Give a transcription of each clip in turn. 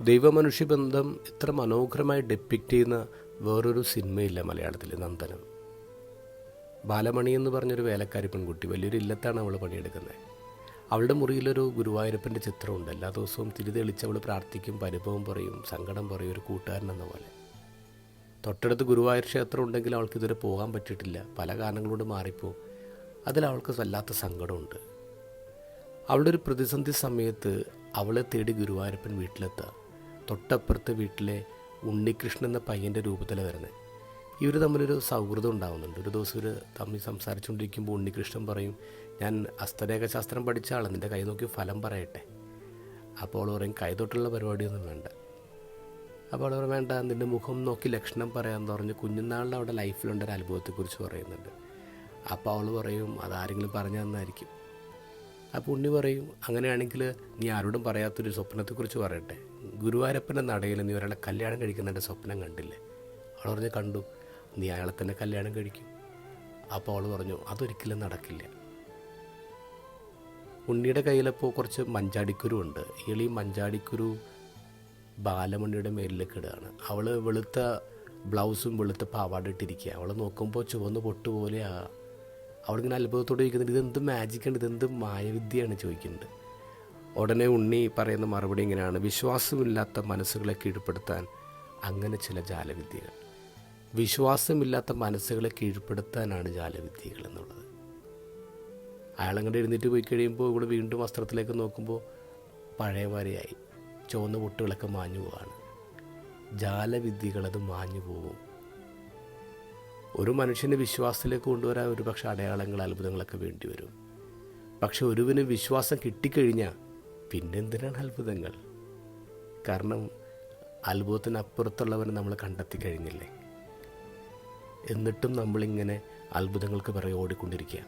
ദൈവമനുഷ്യ ബന്ധം ഇത്ര മനോഹരമായി ഡെപ്പിക്റ്റ് ചെയ്യുന്ന വേറൊരു സിനിമയില്ല മലയാളത്തിൽ നന്ദനം. ബാലമണി എന്ന് പറഞ്ഞൊരു വേലക്കാരി പെൺകുട്ടി വലിയൊരു ഇല്ലത്താണ് അവൾ പണിയെടുക്കുന്നത്. അവളുടെ മുറിയിലൊരു ഗുരുവായൂരപ്പന്റെ ചിത്രമുണ്ട്. എല്ലാ ദിവസവും തിരിതെളിച്ച് അവൾ പ്രാർത്ഥിക്കും പരിഭവം പറയും സങ്കടം പറയും ഒരു കൂട്ടുകാരൻ എന്ന പോലെ. തൊട്ടടുത്ത് ഗുരുവായൂർ ക്ഷേത്രം ഉണ്ടെങ്കിൽ അവൾക്ക് ഇതുവരെ പോകാൻ പറ്റിയിട്ടില്ല. പല കാരണങ്ങളോട് മാറിപ്പോവും അതിൽ അവൾക്ക് വല്ലാത്ത സങ്കടമുണ്ട്. അവളുടെ ഒരു പ്രതിസന്ധി സമയത്ത് അവളെ തേടി ഗുരുവായൂരപ്പൻ വീട്ടിലെത്തുക തൊട്ടപ്പുറത്തെ വീട്ടിലെ ഉണ്ണികൃഷ്ണൻ എന്ന പയ്യന്റെ രൂപത്തിൽ വരുന്നത്. ഇവർ തമ്മിലൊരു സൗഹൃദം ഉണ്ടാകുന്നുണ്ട് ഒരു ദിവസം ഒരു തമ്മിൽ സംസാരിച്ചുകൊണ്ടിരിക്കുമ്പോൾ ഉണ്ണികൃഷ്ണൻ പറയും ഞാൻ അസ്തരേഖ ശാസ്ത്രം പഠിച്ച ആളാണ്. നിന്റെ കൈ നോക്കി ഫലം പറയട്ടെ. അപ്പോൾ പറയും കൈ തൊട്ടുള്ള പരിപാടിയൊന്നും വേണ്ട. അപ്പോൾ അവൾ വേണ്ട. നിന്റെ മുഖം നോക്കി ലക്ഷണം പറയാമെന്ന് പറഞ്ഞ് കുഞ്ഞുനാളിൽ അവിടെ ലൈഫിലുണ്ട് ഒരു അനുഭവത്തെക്കുറിച്ച് പറയുന്നുണ്ട്. അപ്പോൾ അവൾ പറയും അതാരെങ്കിലും പറഞ്ഞു തന്നായിരിക്കും. അപ്പോൾ ഉണ്ണി പറയും അങ്ങനെയാണെങ്കിൽ നീ ആരോടും പറയാത്തൊരു സ്വപ്നത്തെക്കുറിച്ച് പറയട്ടെ. ഗുരുവായൂരപ്പന്റെ നടയിൽ നീ ഒരാളെ കല്യാണം കഴിക്കുന്നതിന്റെ സ്വപ്നം കണ്ടില്ലേ? അവൾ പറഞ്ഞു കണ്ടു. നീ അയാളെ തന്നെ കല്യാണം കഴിക്കും. അപ്പോൾ അവൾ പറഞ്ഞു അതൊരിക്കലും നടക്കില്ല. ഉണ്ണിയുടെ കയ്യിലപ്പോൾ കുറച്ച് മഞ്ചാടിക്കുരു ഉണ്ട്. ഈ മഞ്ചാടിക്കുരു ബാലമണിയുടെ മേലിലേക്ക് ഇടുകയാണ്. അവൾ വെളുത്ത ബ്ലൗസും വെളുത്ത പാവാട ഇട്ടിരിക്കുക അവൾ നോക്കുമ്പോൾ ചുവന്ന് പൊട്ട് പോലെയാ. അവളിങ്ങനെ അത്ഭുതത്തോടെ ചോദിക്കുന്നുണ്ട് ഇതെന്ത് മാജിക്കാണ് ഇതെന്ത് മായവിദ്യയാണ്? ചോദിക്കുന്നുണ്ട്. ഉടനെ ഉണ്ണി പറയുന്ന മറുപടി ഇങ്ങനെയാണ്. വിശ്വാസമില്ലാത്ത മനസ്സുകളെ കീഴ്പ്പെടുത്താൻ അങ്ങനെ ചില ജാലവിദ്യകൾ. വിശ്വാസമില്ലാത്ത മനസ്സുകളെ കീഴ്പ്പെടുത്താനാണ് ജാലവിദ്യകൾ എന്നുള്ളത്. അയാളങ്ങോട്ട് എഴുന്നേറ്റ് പോയി കഴിയുമ്പോൾ ഇവിടെ വീണ്ടും വസ്ത്രത്തിലേക്ക് നോക്കുമ്പോൾ പഴയ വരെയായി ചുവന്ന പൊട്ടുകളൊക്കെ മാഞ്ഞു പോവാണ്. ജാലവിദ്യകളത് മാഞ്ഞു പോകും ഒരു മനുഷ്യനെ വിശ്വാസത്തിലേക്ക് കൊണ്ടുവരാൻ ഒരു പക്ഷേ അടയാളങ്ങൾ അത്ഭുതങ്ങളൊക്കെ വേണ്ടി വരും പക്ഷെ ഒരുവിന് വിശ്വാസം കിട്ടിക്കഴിഞ്ഞാൽ പിന്നെന്തിനാണ് അത്ഭുതങ്ങൾ? കാരണം അത്ഭുതത്തിനപ്പുറത്തുള്ളവനെ നമ്മൾ കണ്ടെത്തി കഴിഞ്ഞില്ലേ? എന്നിട്ടും നമ്മളിങ്ങനെ അത്ഭുതങ്ങൾക്ക് പിറകെ ഓടിക്കൊണ്ടിരിക്കുക.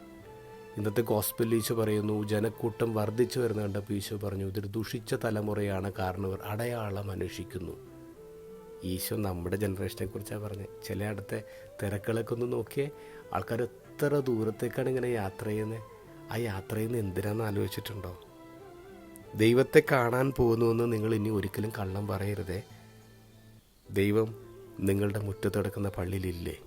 ഇന്നത്തെ ഗോസ്പൽ ഈശോ പറയുന്നു ജനക്കൂട്ടം വർദ്ധിച്ചു വരുന്ന കണ്ടപ്പോൾ ഈശോ പറഞ്ഞു ഇതൊരു ദുഷിച്ച തലമുറയാണ് കാരണവർ അടയാളം അന്വേഷിക്കുന്നു. ഈശോ നമ്മുടെ ജനറേഷനെ കുറിച്ചാണ് പറഞ്ഞത് ചിലയിടത്തെ തിരക്കുകളൊക്കെ ഒന്ന് നോക്കിയേ ആൾക്കാർ എത്ര ദൂരത്തേക്കാണ് ഇങ്ങനെ യാത്ര ചെയ്യുന്നത്? ആ യാത്ര ചെയ്യുന്നത് എന്തിനാണെന്ന് ആലോചിച്ചിട്ടുണ്ടോ? ദൈവത്തെ കാണാൻ പോകുന്നുവെന്ന് നിങ്ങൾ ഇനി ഒരിക്കലും കള്ളം പറയരുതേ. ദൈവം നിങ്ങളുടെ മുറ്റത്തടക്കുന്ന പള്ളിയിലില്ലേ?